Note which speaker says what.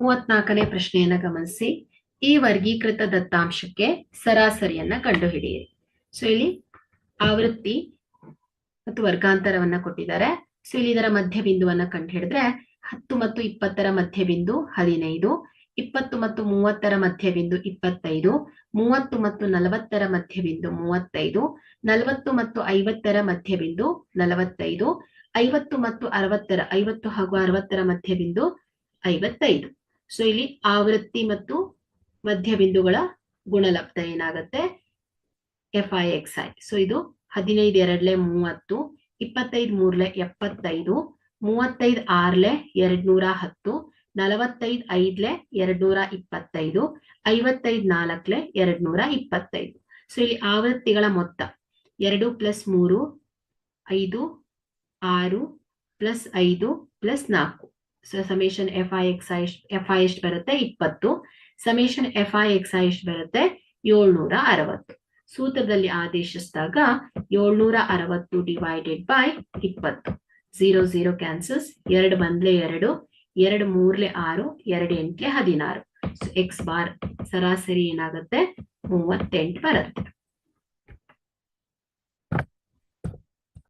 Speaker 1: ಮೂವತ್ನಾಲ್ಕನೇ ಪ್ರಶ್ನೆಯನ್ನ ಗಮನಿಸಿ. ಈ ವರ್ಗೀಕೃತ ದತ್ತಾಂಶಕ್ಕೆ ಸರಾಸರಿಯನ್ನ ಕಂಡುಹಿಡಿಯಿರಿ. ಸೊ ಇಲ್ಲಿ ಆವೃತ್ತಿ ಮತ್ತು ವರ್ಗಾಂತರವನ್ನ ಕೊಟ್ಟಿದ್ದಾರೆ. ಸೊ ಇಲ್ಲಿ ಇದರ ಮಧ್ಯ ಬಿಂದುವನ್ನ ಕಂಡುಹಿಡಿದ್ರೆ ಹತ್ತು ಮತ್ತು ಇಪ್ಪತ್ತರ ಮಧ್ಯ ಬಿಂದು ಹದಿನೈದು, ಇಪ್ಪತ್ತು ಮತ್ತು ಮೂವತ್ತರ ಮಧ್ಯ ಬಿಂದು ಇಪ್ಪತ್ತೈದು, ಮೂವತ್ತು ಮತ್ತು ನಲವತ್ತರ ಮಧ್ಯ ಬಿಂದು ಮೂವತ್ತೈದು, ನಲವತ್ತು ಮತ್ತು ಐವತ್ತರ ಮಧ್ಯ ಬಿಂದು ನಲವತ್ತೈದು, ಐವತ್ತು ಮತ್ತು ಅರವತ್ತರ, ಐವತ್ತು ಹಾಗೂ ಅರವತ್ತರ ಮಧ್ಯ ಬಿಂದು ಐವತ್ತೈದು. ಸೊ ಇಲ್ಲಿ ಆವೃತ್ತಿ ಮತ್ತು ಮಧ್ಯ ಬಿಂದುಗಳ ಗುಣಲಬ್ಧ ಏನಾಗತ್ತೆ? F I X I so ಇದು ಹದಿನೈದು, ಎರಡ್ಲೆ ಮೂವತ್ತು, ಇಪ್ಪತ್ತೈದು, ಮೂರ್ಲೆ ಎಪ್ಪತ್ತೈದು, ಮೂವತ್ತೈದು, ಆರ್ಲೆ ಎರಡ್ ನೂರ ಹತ್ತು, ನಲವತ್ತೈದು, ಐದ್ಲೆ ಎರಡ್ ನೂರ ಇಪ್ಪತ್ತೈದು, ಐವತ್ತೈದು, ನಾಲ್ಕಲೆ ಎರಡ್ ನೂರ ಇಪ್ಪತ್ತೈದು. ಸೊ ಇಲ್ಲಿ ಆವೃತ್ತಿಗಳ ಮೊತ್ತ ಎರಡು ಪ್ಲಸ್ ಮೂರು, ಐದು, ಆರು, ಪ್ಲಸ್ ಐದು, ಪ್ಲಸ್ ನಾಲ್ಕು. Summation F I X I F I ಎಷ್ಟು ಬರುತ್ತೆ ಇಪ್ಪತ್ತು. Summation F I X I ಎಷ್ಟು ಬರುತ್ತೆ ಏಳ್ನೂರ ಅರವತ್ತು. ಸೂತ್ರದಲ್ಲಿ ಆದೇಶಿಸಿದಾಗ ಏಳ್ನೂರ ಅರವತ್ತು ಡಿವೈಡೆಡ್ ಬೈ ಇಪ್ಪತ್ತು. ಝೀರೋ ಝೀರೋ ಕ್ಯಾನ್ಸಲ್ಸ್ ಎರಡು ಬಂದ್ಲೆ ಎರಡು. ಎರಡು ಮೂರ್ಲೆ ಆರು. ಎರಡು ಎಂಟ್ಲೆ ಹದಿನಾರು. ಎಕ್ಸ್ ಬಾರ್ ಸರಾಸರಿ ಏನಾಗುತ್ತೆ? ಮೂವತ್ತೆಂಟು ಬರುತ್ತೆ.